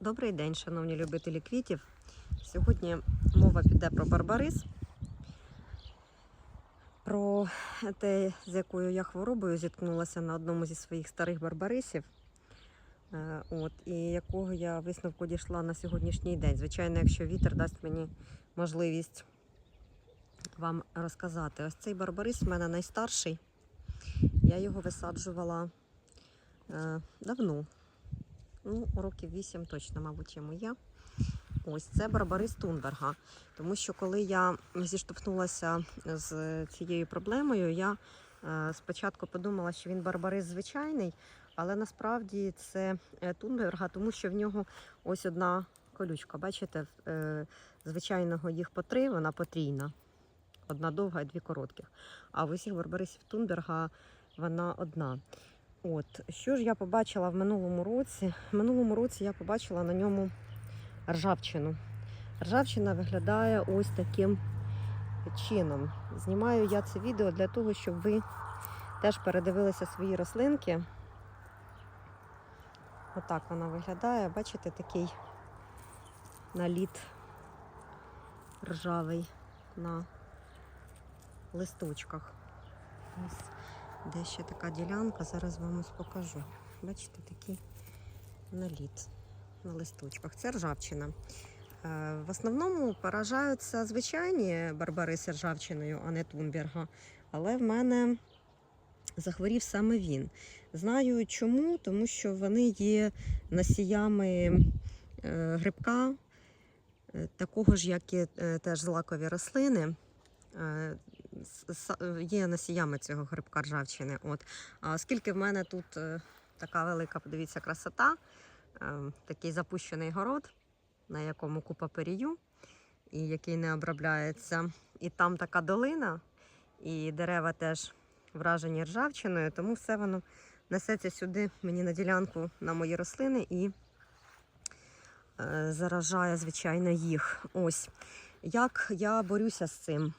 Добрий день, шановні любителі квітів. Сьогодні мова піде про барбарис, про те, з якою я хворобою зіткнулася на одному зі своїх старих барбарисів, Е, от, і якого я висновку дійшла на сьогоднішній день. Звичайно, якщо вітер дасть мені можливість вам розказати. Ось цей барбарис в мене найстарший. Я його висаджувала е, давно. Ну, років 8 точно, мабуть, йому є. Ось це барбарис Тунберга. Тому що коли я зіштовхнулася з цією проблемою, я е, спочатку подумала, що він барбарис звичайний, але насправді це е, Тунберга, тому що в нього ось одна колючка. Бачите, е, звичайного їх по три, вона потрійна. Одна довга і дві коротких. А в усіх барбарисів Тунберга вона одна. От, що ж я побачила в минулому році? В минулому році я побачила на ньому ржавчину. Ржавчина виглядає ось таким чином. Знімаю я це відео для того, щоб ви теж передивилися свої рослинки. Отак вона виглядає. Бачите, такий наліт ржавий на листочках. Ось де ще така ділянка, зараз вам ось покажу. Бачите, такий наліт на листочках. Це ржавчина. Е, В основному поражаються звичайні барбариси ржавчиною, а не Тунберга. Але в мене захворів саме він. Знаю чому, тому що вони є носіями е, грибка, е, такого ж, як і теж злакові рослини. Є носіями цього грибка ржавчини. От. А оскільки в мене тут е, така велика, подивіться, красота, е, такий запущений город, на якому купа перію, і який не обробляється. І там така долина, і дерева теж вражені ржавчиною, тому все воно несеться сюди мені на ділянку на мої рослини і е, заражає, звичайно, їх. Ось. Як я борюся з цим?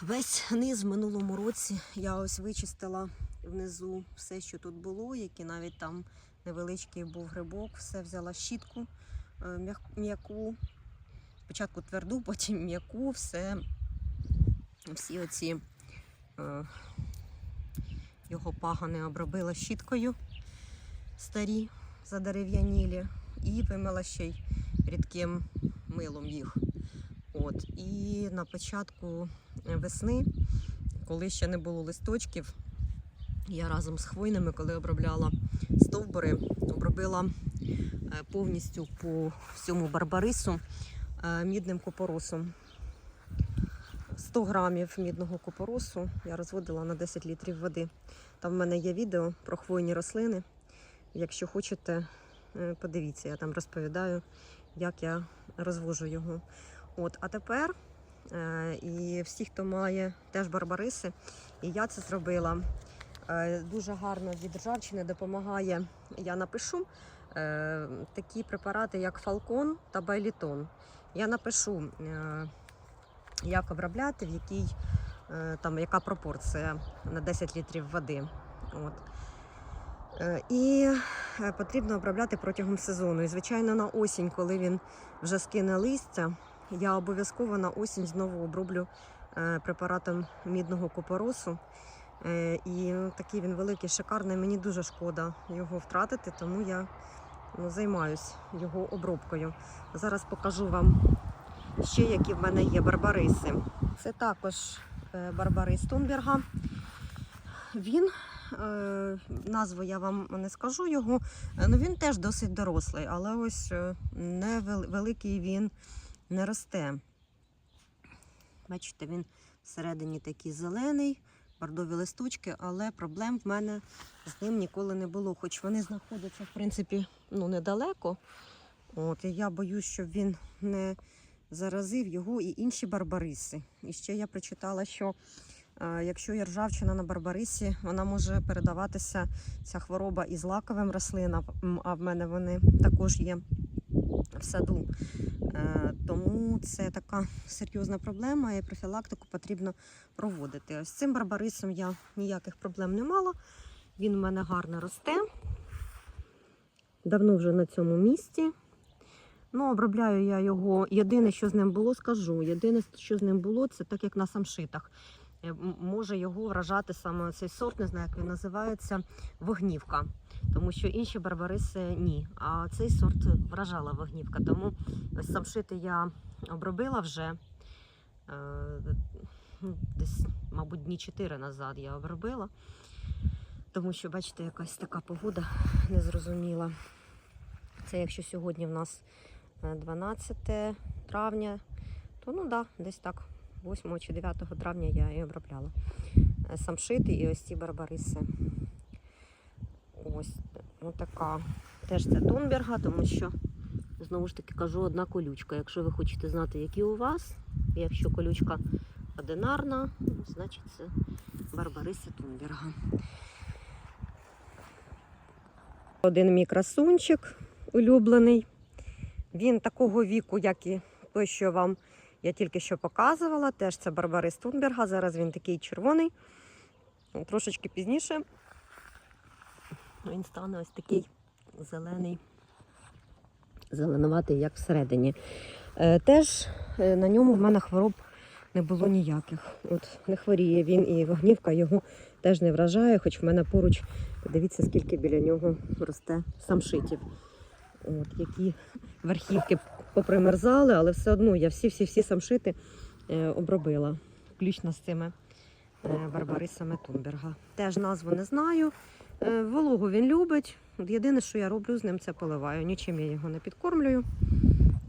Весь низ в минулому році я ось вичистила внизу все, що тут було, які навіть там невеличкий був грибок, все взяла щітку е, м'яку, спочатку тверду, потім м'яку, все, всі оці е, його пагани обробила щіткою старі задерев'янілі і вимила ще й рідким милом їх. От. І на початку весни, коли ще не було листочків, я разом з хвойними, коли обробляла стовбури, обробила е, повністю по всьому барбарису е, мідним купоросом. 100 грамів мідного купоросу я розводила на 10 літрів води. Там в мене є відео про хвойні рослини. Якщо хочете, е, подивіться, я там розповідаю, як я розвожу його. От, а тепер е, і всі, хто має теж барбариси, і я це зробила. Е, дуже гарно від ржавчини допомагає. Я напишу е, такі препарати, як Фалкон та Байлітон. Я напишу, е, як обробляти, в якій е, там яка пропорція на 10 літрів води. От. Е, І е, потрібно обробляти протягом сезону. І, звичайно, на осінь, коли він вже скине листя, я обов'язково на осінь знову оброблю е, препаратом мідного купоросу. Е, І такий він великий, шикарний. Мені дуже шкода його втратити, тому я ну, займаюсь його обробкою. Зараз покажу вам ще, які в мене є барбариси. Це також е, барбарис Тунберга. Він, назву я вам не скажу його, ну він теж досить дорослий, але ось е, не вел- великий він не росте. Бачите, він всередині такий зелений, бордові листочки, але проблем в мене з ним ніколи не було. Хоч вони знаходяться, в принципі, ну, недалеко. От, і я боюсь, щоб він не заразив його і інші барбариси. І ще я прочитала, що е, якщо є ржавчина на барбарисі, вона може передаватися ця хвороба і злаковим рослинам, а в мене вони також є в саду. Е, Тому це така серйозна проблема, і профілактику потрібно проводити. З цим барбарисом я ніяких проблем не мала. Він в мене гарно росте. давно вже на цьому місці. Ну, обробляю я його. Єдине, що з ним було, скажу. Єдине, що з ним було, це так як на самшитах. Е, Може його вражати саме цей сорт, не знаю, як він називається, вогнівка. Тому що інші барбариси ні. А цей сорт вражала вогнівка. Тому ось самшити я обробила вже е, ну, десь, мабуть, дні 4 назад я обробила. Тому що, бачите, якась така погода незрозуміла. Це якщо сьогодні в нас е, 12 травня, то ну да, десь так, 8 чи 9 травня я і обробляла. Е, Самшити і ось ці барбариси. Ось ну, така. Теж це Тунберга, тому що, знову ж таки кажу, одна колючка. Якщо ви хочете знати, які у вас, якщо колючка одинарна, ну, значить це барбариси Тунберга. Один мій красунчик улюблений. Він такого віку, як і той, що вам я тільки що показувала. Теж це Барбарис Тунберга. Зараз він такий червоний. Трошечки пізніше він стане ось такий зелений, зеленуватий, як всередині. Е, Теж е, на ньому в мене хвороб не було ніяких. От не хворіє він і вогнівка його теж не вражає, хоч в мене поруч, подивіться, скільки біля нього росте самшитів. От, які верхівки попримерзали, але все одно я всі-всі-всі самшити е, обробила, включно з цими барбарисами Тунберга. Теж назву не знаю. Е, Вологу він любить. Єдине, що я роблю з ним, це поливаю. Нічим я його не підкормлюю.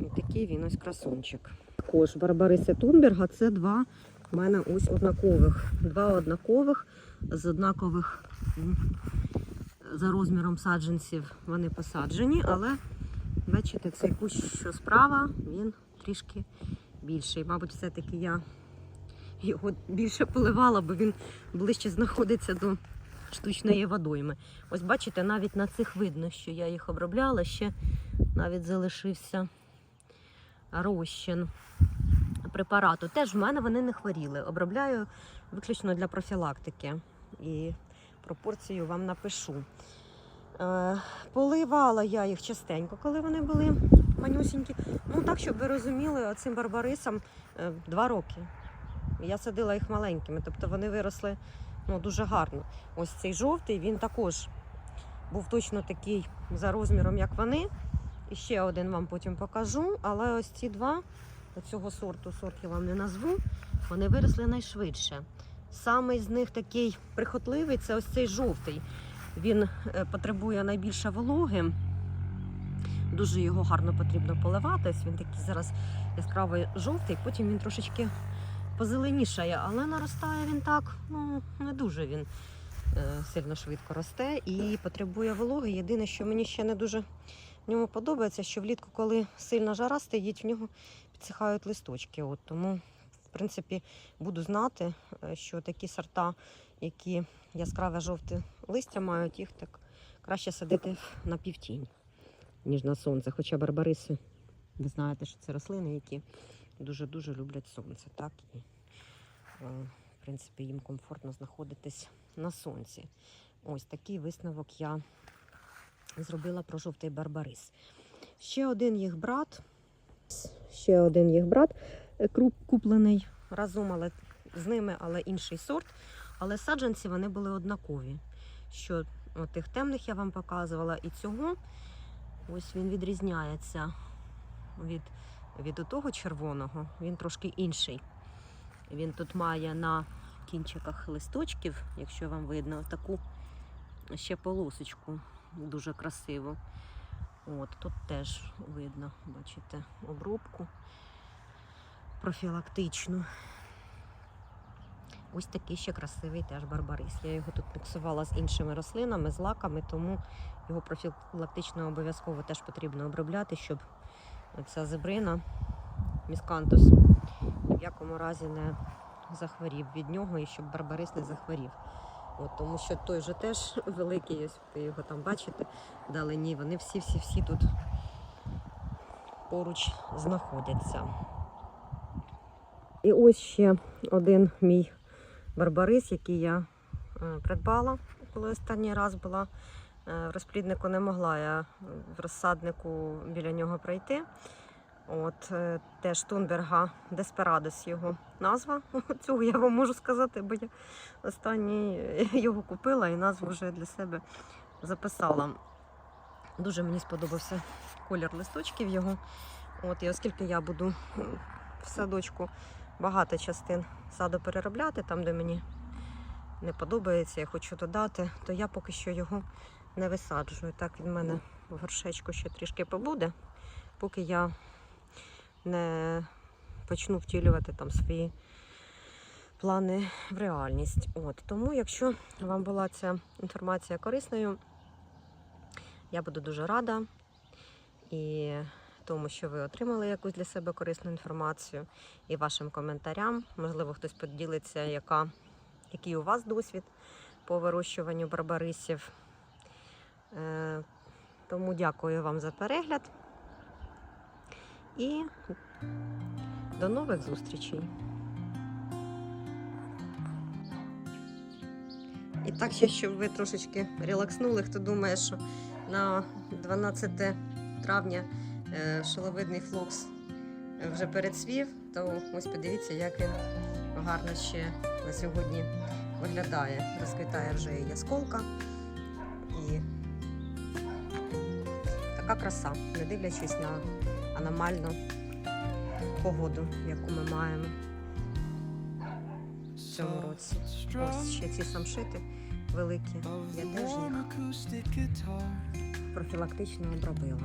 І такий він ось красунчик. Також барбариси Тунберга це два в мене ось однакових. Два однакових з однакових за розміром саджанців вони посаджені, але бачите, цей кущ, що справа, він трішки більший. Мабуть, все-таки я його більше поливала, бо він ближче знаходиться до штучної водойми. Ось бачите, навіть на цих видно, що я їх обробляла, ще навіть залишився розчин препарату. Теж в мене вони не хворіли. Обробляю виключно для профілактики. І пропорцію вам напишу. Е, Поливала я їх частенько, коли вони були манюсінькі. Ну так, щоб ви розуміли, цим барбарисам е, два роки. Я садила їх маленькими, тобто вони виросли ну, дуже гарно. Ось цей жовтий, він також був точно такий за розміром, як вони. І ще один вам потім покажу. Але ось ці два цього сорту, сорт я вам не назву, вони виросли найшвидше. Самий з них такий прихотливий це ось цей жовтий. Він е, потребує найбільше вологи. Дуже його гарно потрібно поливати. Ось він такий зараз яскравий жовтий, потім він трошечки позеленішає, але наростає він так, ну не дуже він е, сильно швидко росте і потребує вологи. Єдине, що мені ще не дуже в ньому подобається, що влітку, коли сильна жара стоїть, в нього підсихають листочки. От, тому, в принципі, буду знати, е, що такі сорта, які яскраве жовте листя мають, їх так краще садити на півтінь, ніж на сонце. Хоча барбариси, ви знаєте, що це рослини, які дуже-дуже люблять сонце. Так? І, е, в принципі, їм комфортно знаходитись на сонці. Ось такий висновок я зробила про жовтий барбарис. Ще один їх брат. Ще один їх брат е, куплений разом, але з ними, але інший сорт. Але саджанці вони були однакові. Що тих темних я вам показувала, і цього ось він відрізняється від, від того червоного. Він трошки інший. Він тут має на кінчиках листочків, якщо вам видно, таку ще полосочку дуже красиву. От тут теж видно, бачите, обробку профілактичну. Ось такий ще красивий теж барбарис. Я його тут міксувала з іншими рослинами, з лаками, тому його профілактично обов'язково теж потрібно обробляти, щоб ця зебрина, міскантус, в якому разі не захворів від нього і щоб барбарис не захворів. От, тому що той же теж великий, ось ви його там бачите, вдалині, вони всі-всі-всі тут поруч знаходяться. І ось ще один мій барбарис, який я е, придбала, коли останній раз була В розпліднику не могла я в розсаднику біля нього пройти. От е, теж Тунберга Деспирадос його назва. Цього я вам можу сказати, бо я останній його купила і назву вже для себе записала. Дуже мені сподобався колір листочків його. От, і оскільки я буду в садочку багато частин саду переробляти, там, де мені не подобається, я хочу додати, то я поки що його не висаджую. Так він в мене в горшечку ще трішки побуде, поки я не почну втілювати там свої плани в реальність. От тому, якщо вам була ця інформація корисною, я буду дуже рада і тому, що ви отримали якусь для себе корисну інформацію, і вашим коментарям. Можливо, хтось поділиться, яка, який у вас досвід по вирощуванню барбарисів. Е, тому дякую вам за перегляд і до нових зустрічей. І так, щоб ви трошечки релакснули, хто думає, що на 12 травня е, шаловидний флокс е, вже перецвів, то ось подивіться, як він гарно ще на сьогодні виглядає. Розквітає вже і ясколка. Така краса, не дивлячись на аномальну погоду, яку ми маємо в цьому році. Ось ще ці самшити великі. Я теж їх профілактично обробила.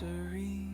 Then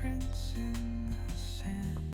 prince in